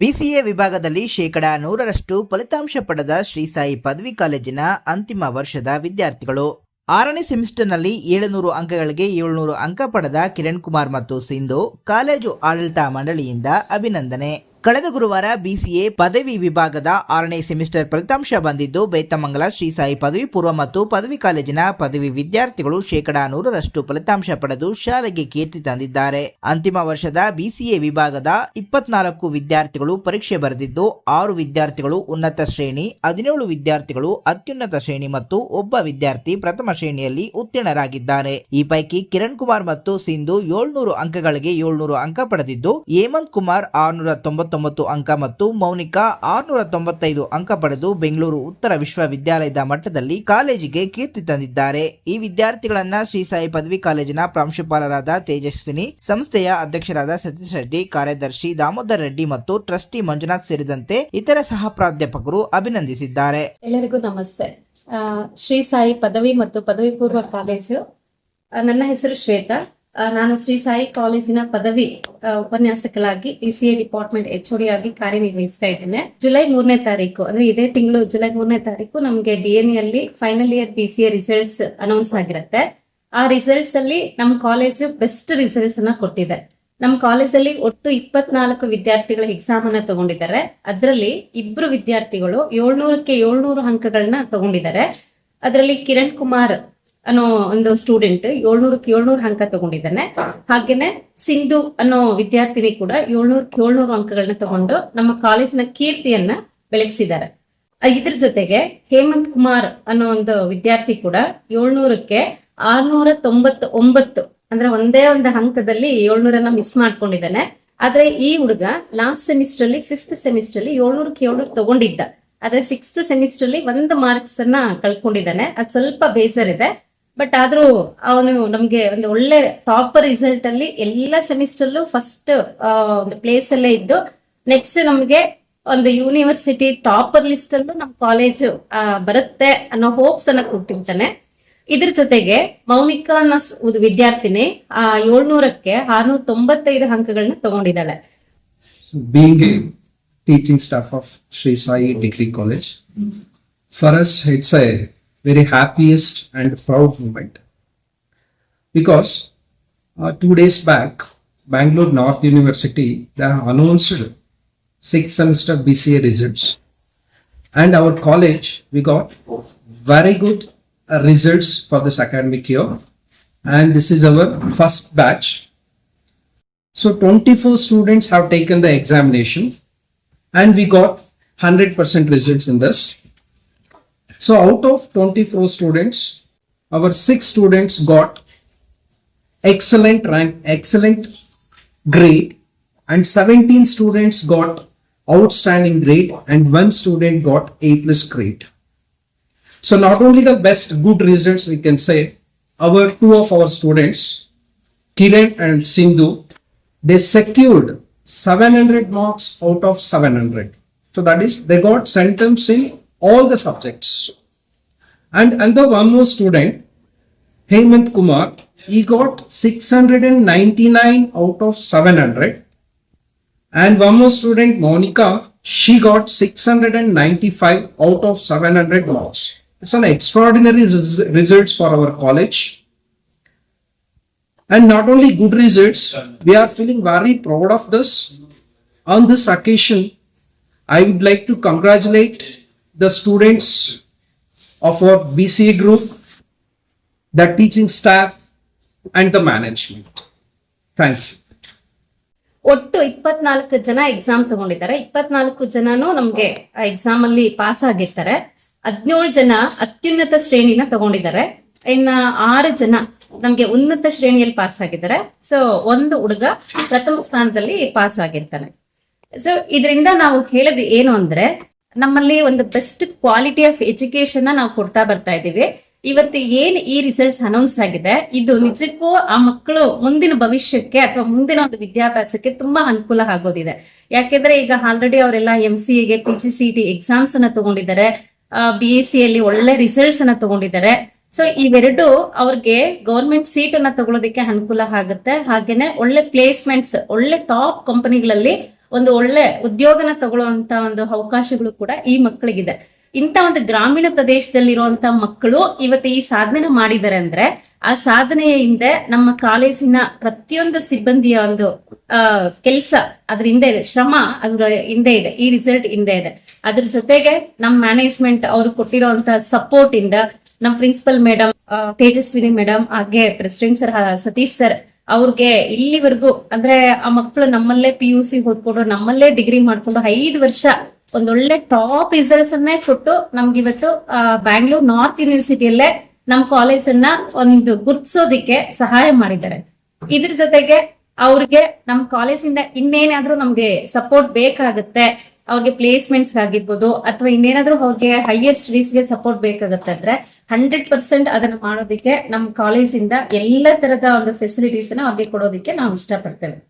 BCA ವಿಭಾಗದಲ್ಲಿ ಶೇಕಡ ನೂರರಷ್ಟು ಫಲಿತಾಂಶ ಪಡೆದ ಶ್ರೀ ಸಾಯಿ ಪದವಿ ಕಾಲೇಜಿನ ಅಂತಿಮ ವರ್ಷದ ವಿದ್ಯಾರ್ಥಿಗಳು. ಆರನೇ ಸೆಮಿಸ್ಟರ್ನಲ್ಲಿ ಏಳುನೂರು ಅಂಕಗಳಿಗೆ ಏಳುನೂರು ಅಂಕ ಪಡೆದ ಕಿರಣ್ ಕುಮಾರ್ ಮತ್ತು ಸಿಂಧು ಕಾಲೇಜು ಆಡಳಿತ ಮಂಡಳಿಯಿಂದ ಅಭಿನಂದನೆ. ಕಳೆದ ಗುರುವಾರ ಬಿಸಿಎ ಪದವಿ ವಿಭಾಗದ ಆರನೇ ಸೆಮಿಸ್ಟರ್ ಫಲಿತಾಂಶ ಬಂದಿದ್ದು, ಬೇತಮಂಗಲ ಶ್ರೀ ಸಾಯಿ ಪದವಿ, ಪೂರ್ವ ಮತ್ತು ಪದವಿ ಕಾಲೇಜಿನ ಪದವಿ ವಿದ್ಯಾರ್ಥಿಗಳು ಶೇಕಡಾ ನೂರರಷ್ಟು ಫಲಿತಾಂಶ ಪಡೆದು ಶಾಲೆಗೆ ಕೀರ್ತಿ ತಂದಿದ್ದಾರೆ. ಅಂತಿಮ ವರ್ಷದ ಬಿಸಿಎ ವಿಭಾಗದ ಇಪ್ಪತ್ನಾಲ್ಕು ವಿದ್ಯಾರ್ಥಿಗಳು ಪರೀಕ್ಷೆ ಬರೆದಿದ್ದು, ಆರು ವಿದ್ಯಾರ್ಥಿಗಳು ಉನ್ನತ ಶ್ರೇಣಿ, ಹದಿನೇಳು ವಿದ್ಯಾರ್ಥಿಗಳು ಅತ್ಯುನ್ನತ ಶ್ರೇಣಿ ಮತ್ತು ಒಬ್ಬ ವಿದ್ಯಾರ್ಥಿ ಪ್ರಥಮ ಶ್ರೇಣಿಯಲ್ಲಿ ಉತ್ತೀರ್ಣರಾಗಿದ್ದಾರೆ. ಈ ಪೈಕಿ ಕಿರಣ್ ಕುಮಾರ್ ಮತ್ತು ಸಿಂಧು ಏಳ್ನೂರು ಅಂಕಗಳಿಗೆ ಏಳ್ನೂರು ಅಂಕ ಪಡೆದಿದ್ದು, ಹೇಮಂತ್ ಕುಮಾರ್ ಆರ್ನೂರ ತೊಂಬತ್ತೊಂಬತ್ತು ಅಂಕ ಮತ್ತು ಮೌನಿಕಾ ಆರ್ನೂರ ತೊಂಬತ್ತೈದು ಅಂಕ ಪಡೆದು ಬೆಂಗಳೂರು ಉತ್ತರ ವಿಶ್ವವಿದ್ಯಾಲಯದ ಮಟ್ಟದಲ್ಲಿ ಕಾಲೇಜಿಗೆ ಕೀರ್ತಿ ತಂದಿದ್ದಾರೆ. ಈ ವಿದ್ಯಾರ್ಥಿಗಳನ್ನ ಶ್ರೀ ಸಾಯಿ ಪದವಿ ಕಾಲೇಜಿನ ಪ್ರಾಂಶುಪಾಲರಾದ ತೇಜಸ್ವಿನಿ, ಸಂಸ್ಥೆಯ ಅಧ್ಯಕ್ಷರಾದ ಸತೀಶ್ ರೆಡ್ಡಿ, ಕಾರ್ಯದರ್ಶಿ ದಾಮೋದರ್ ರೆಡ್ಡಿ ಮತ್ತು ಟ್ರಸ್ಟಿ ಮಂಜುನಾಥ್ ಸೇರಿದಂತೆ ಇತರ ಸಹ ಪ್ರಾಧ್ಯಾಪಕರು ಅಭಿನಂದಿಸಿದ್ದಾರೆ. ಎಲ್ಲರಿಗೂ ನಮಸ್ತೆ. ಶ್ರೀ ಸಾಯಿ ಪದವಿ ಮತ್ತು ಪದವಿ ಪೂರ್ವ ಕಾಲೇಜು ನನ್ನ ಹೆಸರು ಶ್ವೇತಾ. ನಾನು ಶ್ರೀ ಸಾಯಿ ಕಾಲೇಜಿನ ಪದವಿ ಉಪನ್ಯಾಸಕಳಾಗಿ ಎ ಡಿಪಾರ್ಟ್ಮೆಂಟ್ ಎಚ್ ಆಗಿ ಕಾರ್ಯನಿರ್ವಹಿಸ್ತಾ ಇದ್ದೇನೆ. ಜುಲೈ ಮೂರನೇ ತಾರೀಕು, ಅಂದ್ರೆ ಇದೇ ತಿಂಗಳು ಜುಲೈ ಮೂರನೇ ತಾರೀಕು ನಮಗೆ ಡಿ ಎನ್ ಅಲ್ಲಿ final year B C A results announce ಆಗಿರುತ್ತೆ. ಆ ರಿಸಲ್ಟ್ಸ್ ಅಲ್ಲಿ ನಮ್ಮ ಕಾಲೇಜು ಬೆಸ್ಟ್ ರಿಸಲ್ಟ್ಸ್ ಅನ್ನ ಕೊಟ್ಟಿದೆ. ನಮ್ಮ ಕಾಲೇಜಲ್ಲಿ ಒಟ್ಟು ಇಪ್ಪತ್ನಾಲ್ಕು ವಿದ್ಯಾರ್ಥಿಗಳ ಎಕ್ಸಾಮ್ ಅನ್ನ ತಗೊಂಡಿದ್ದಾರೆ. ಅದರಲ್ಲಿ ಇಬ್ರು ವಿದ್ಯಾರ್ಥಿಗಳು ಏಳ್ನೂರಕ್ಕೆ ಏಳ್ನೂರು ಅಂಕಗಳನ್ನ ತಗೊಂಡಿದ್ದಾರೆ. ಅದರಲ್ಲಿ ಕಿರಣ್ ಕುಮಾರ್ ಅನ್ನೋ ಒಂದು ಸ್ಟೂಡೆಂಟ್ ಏಳ್ನೂರಕ್ಕೆ ಏಳ್ನೂರು ಅಂಕ ತಗೊಂಡಿದ್ದಾನೆ. ಹಾಗೇನೆ ಸಿಂಧು ಅನ್ನೋ ವಿದ್ಯಾರ್ಥಿನಿ ಕೂಡ ಏಳ್ನೂರಕ್ಕೆ ಏಳ್ನೂರು ಅಂಕಗಳನ್ನ ತಗೊಂಡು ನಮ್ಮ ಕಾಲೇಜಿನ ಕೀರ್ತಿಯನ್ನ ಬೆಳಗಿಸಿದ್ದಾರೆ. ಇದ್ರ ಜೊತೆಗೆ ಹೇಮಂತ್ ಕುಮಾರ್ ಅನ್ನೋ ಒಂದು ವಿದ್ಯಾರ್ಥಿ ಕೂಡ ಏಳ್ನೂರಕ್ಕೆ ಆರ್ನೂರ ತೊಂಬತ್ ಒಂಬತ್ತು ಅಂದ್ರೆ ಒಂದೇ ಒಂದು ಅಂಕದಲ್ಲಿ ಏಳ್ನೂರನ್ನ ಮಿಸ್ ಮಾಡ್ಕೊಂಡಿದ್ದಾನೆ. ಆದ್ರೆ ಈ ಹುಡುಗ ಲಾಸ್ಟ್ ಸೆಮಿಸ್ಟರ್ ಅಲ್ಲಿ ಫಿಫ್ತ್ ಸೆಮಿಸ್ಟರ್ ಅಲ್ಲಿ ಏಳ್ನೂರಕ್ಕೆ ಏಳ್ನೂರು ತಗೊಂಡಿದ್ದ. ಆದ್ರೆ ಸಿಕ್ಸ್ತ್ ಸೆಮಿಸ್ಟರ್ ಅಲ್ಲಿ ಒಂದು ಮಾರ್ಕ್ಸ್ ಅನ್ನ ಕಳ್ಕೊಂಡಿದ್ದಾನೆ. ಅದ್ ಸ್ವಲ್ಪ ಬೇಜಾರಿದೆ. ಬಟ್ ಆದ್ರೂ ಅವನು ನಮ್ಗೆ ಒಂದು ಒಳ್ಳೆ ಟಾಪರ್ ರಿಸಲ್ಟ್ ಅಲ್ಲಿ ಎಲ್ಲ ಸೆಮಿಸ್ಟರ್ಲು ಫಸ್ಟ್ ಒಂದು ಪ್ಲೇಸ್ ಅಲ್ಲೇ ಇದ್ದು ನೆಕ್ಸ್ಟ್ ನಮ್ಗೆ ಒಂದು ಯೂನಿವರ್ಸಿಟಿ ಟಾಪರ್ ಲಿಸ್ಟ್ ಅಲ್ಲೂ ನಮ್ ಕಾಲೇಜ್ ಬರುತ್ತೆ ಅನ್ನೋ ಹೋಪ್ಸ್ ಅನ್ನ ಕೊಟ್ಟಿರ್ತಾನೆ. ಇದ್ರ ಜೊತೆಗೆ ಮೌನಿಕಾ ಅನ್ನೋ ವಿದ್ಯಾರ್ಥಿನಿ ಆ ಏಳ್ನೂರಕ್ಕೆ ಆರ್ನೂರ ತೊಂಬತ್ತೈದು ಅಂಕಗಳನ್ನ ತಗೊಂಡಿದ್ದಾಳೆ. Teaching staff of Shri Sai degree college for us it's a very happiest and proud moment. Because uh, two days back, Bangalore North University they announced sixth semester BCA results, and our college we got very good uh, results for this academic year, and this is our first batch. So 24 students have taken the examination. And we got 100% results in this. So out of 24 students, our six students got excellent rank, excellent grade and 17 students got outstanding grade and one student got A plus grade. So not only the best good results we can say, our two of our students, Kiran and Sindhu, they secured 700 marks out of 700. So that is, they got centums in all the subjects. And another one more student, Hemant Kumar, he got 699 out of 700. And one more student, Monica, she got 695 out of 700 marks. It's an extraordinary res- results for our college. And not only good results, we are feeling very proud of this. On this occasion, I would like to congratulate the students of our BCA group, the teaching staff, and the management. Thank you. ಒಟ್ಟು ಇಪ್ಪತ್ನಾಲ್ಕು ಜನ exam ತಗೊಂಡಿದ್ದಾರೆ. ಇಪ್ಪತ್ನಾಲ್ಕು ಜನನು ನಮ್ಗೆ exam ಅಲ್ಲಿ pass ಆಗಿರ್ತಾರೆ. ಹದಿನೇಳು ಜನ ಅತ್ಯುನ್ನತ ಶ್ರೇಣಿನ ತಗೊಂಡಿದ್ದಾರೆ. ಇನ್ನ ಆರು ಜನ ನಮ್ಗೆ ಉನ್ನತ ಶ್ರೇಣಿಯಲ್ಲಿ ಪಾಸ್ ಆಗಿದ್ದಾರೆ. ಸೊ ಒಂದು ಹುಡುಗ ಪ್ರಥಮ ಸ್ಥಾನದಲ್ಲಿ ಪಾಸ್ ಆಗಿರ್ತಾನೆ. ಸೊ ಇದರಿಂದ ನಾವು ಹೇಳೋದು ಏನು ಅಂದ್ರೆ ನಮ್ಮಲ್ಲಿ ಒಂದು ಬೆಸ್ಟ್ ಕ್ವಾಲಿಟಿ ಆಫ್ ಎಜುಕೇಶನ್ ನಾವು ಕೊಡ್ತಾ ಬರ್ತಾ ಇದ್ದೀವಿ. ಇವತ್ತು ಏನ್ ಈ ರಿಸಲ್ಟ್ಸ್ ಅನೌನ್ಸ್ ಆಗಿದೆ, ಇದು ನಿಜಕ್ಕೂ ಆ ಮಕ್ಕಳು ಮುಂದಿನ ಭವಿಷ್ಯಕ್ಕೆ ಅಥವಾ ಮುಂದಿನ ಒಂದು ವಿದ್ಯಾಭ್ಯಾಸಕ್ಕೆ ತುಂಬಾ ಅನುಕೂಲ ಆಗೋದಿದೆ. ಯಾಕೆಂದ್ರೆ ಈಗ ಆಲ್ರೆಡಿ ಅವರೆಲ್ಲ ಎಂ ಸಿ ಎಗೆ P G C T exams ಅನ್ನ ತಗೊಂಡಿದ್ದಾರೆ. ಬಿ ಎಸ್ ಸಿ ಅಲ್ಲಿ ಒಳ್ಳೆ ರಿಸಲ್ಟ್ಸ್ ಅನ್ನ ತಗೊಂಡಿದ್ದಾರೆ. ಸೊ ಇವೆರಡು ಅವ್ರಿಗೆ ಗೌರ್ಮೆಂಟ್ ಸೀಟ್ ಅನ್ನ ತಗೊಳ್ಳೋದಕ್ಕೆ ಅನುಕೂಲ ಆಗುತ್ತೆ. ಹಾಗೇನೆ ಒಳ್ಳೆ ಪ್ಲೇಸ್ಮೆಂಟ್ಸ್ ಒಳ್ಳೆ ಟಾಪ್ ಕಂಪನಿಗಳಲ್ಲಿ ಒಂದು ಒಳ್ಳೆ ಉದ್ಯೋಗನ ತಗೊಳ್ಳುವಂತ ಒಂದು ಅವಕಾಶಗಳು ಕೂಡ ಈ ಮಕ್ಕಳಿಗಿದೆ. ಇಂಥ ಒಂದು ಗ್ರಾಮೀಣ ಪ್ರದೇಶದಲ್ಲಿರುವಂತ ಮಕ್ಕಳು ಇವತ್ತು ಈ ಸಾಧನೆ ಮಾಡಿದ್ದಾರೆ ಅಂದ್ರೆ, ಆ ಸಾಧನೆಯ ಹಿಂದೆ ನಮ್ಮ ಕಾಲೇಜಿನ ಪ್ರತಿಯೊಂದು ಸಿಬ್ಬಂದಿಯ ಒಂದು, ಆ, ಕೆಲಸ ಅದ್ರ ಹಿಂದೆ ಇದೆ, ಶ್ರಮ ಅದ್ರ ಹಿಂದೆ ಇದೆ, ಈ ರಿಸಲ್ಟ್ ಹಿಂದೆ ಇದೆ. ಅದ್ರ ಜೊತೆಗೆ ನಮ್ಮ ಮ್ಯಾನೇಜ್ಮೆಂಟ್ ಅವ್ರು ಕೊಟ್ಟಿರುವಂತ ಸಪೋರ್ಟ್ ಇಂದ ನಮ್ಮ ಪ್ರಿನ್ಸಿಪಲ್ ಮೇಡಮ್ ತೇಜಸ್ವಿನಿ ಮೇಡಮ್ ಹಾಗೆ ಪ್ರೆಸಿಡೆಂಟ್ ಸರ್ ಸತೀಶ್ ಸರ್ ಅವ್ರಿಗೆ ಇಲ್ಲಿವರೆಗೂ, ಅಂದ್ರೆ ಆ ಮಕ್ಕಳು ನಮ್ಮಲ್ಲೇ ಪಿ ಯು ಸಿ ಓದ್ಕೊಂಡು, ನಮ್ಮಲ್ಲೇ ಡಿಗ್ರಿ ಮಾಡ್ಕೊಂಡು ಐದು ವರ್ಷ ಒಂದೊಳ್ಳೆ ಟಾಪ್ ರಿಸಲ್ಟ್ಸ್ ಅನ್ನೇ ಕೊಟ್ಟು ನಮ್ಗೆ ಇವತ್ತು ಬ್ಯಾಂಗ್ಳೂರ್ ನಾರ್ತ್ ಯೂನಿವರ್ಸಿಟಿಯಲ್ಲೇ ನಮ್ ಕಾಲೇಜನ್ನ ಒಂದು ಗುರ್ತಿಸೋದಿಕ್ಕೆ ಸಹಾಯ ಮಾಡಿದ್ದಾರೆ. ಇದ್ರ ಜೊತೆಗೆ ಅವ್ರಿಗೆ ನಮ್ ಕಾಲೇಜಿಂದ ಇನ್ನೇನಾದ್ರೂ ನಮ್ಗೆ ಸಪೋರ್ಟ್ ಬೇಕಾಗುತ್ತೆ. ಅವ್ರಿಗೆ ಪ್ಲೇಸ್ಮೆಂಟ್ಸ್ ಆಗಿರ್ಬೋದು ಅಥವಾ ಇನ್ನೇನಾದ್ರೂ ಅವ್ರಿಗೆ ಹೈಯರ್ ಸ್ಟಡೀಸ್ಗೆ ಸಪೋರ್ಟ್ ಬೇಕಾಗುತ್ತೆ ಅಂದ್ರೆ ಹಂಡ್ರೆಡ್ ಪರ್ಸೆಂಟ್ ಅದನ್ನ ಮಾಡೋದಕ್ಕೆ ನಮ್ಮ ಕಾಲೇಜಿಂದ ಎಲ್ಲ ತರದ ಒಂದು ಫೆಸಿಲಿಟೀಸ್ ಅವ್ರಿಗೆ ಕೊಡೋದಕ್ಕೆ ನಾವು ಇಷ್ಟಪಡ್ತೇವೆ.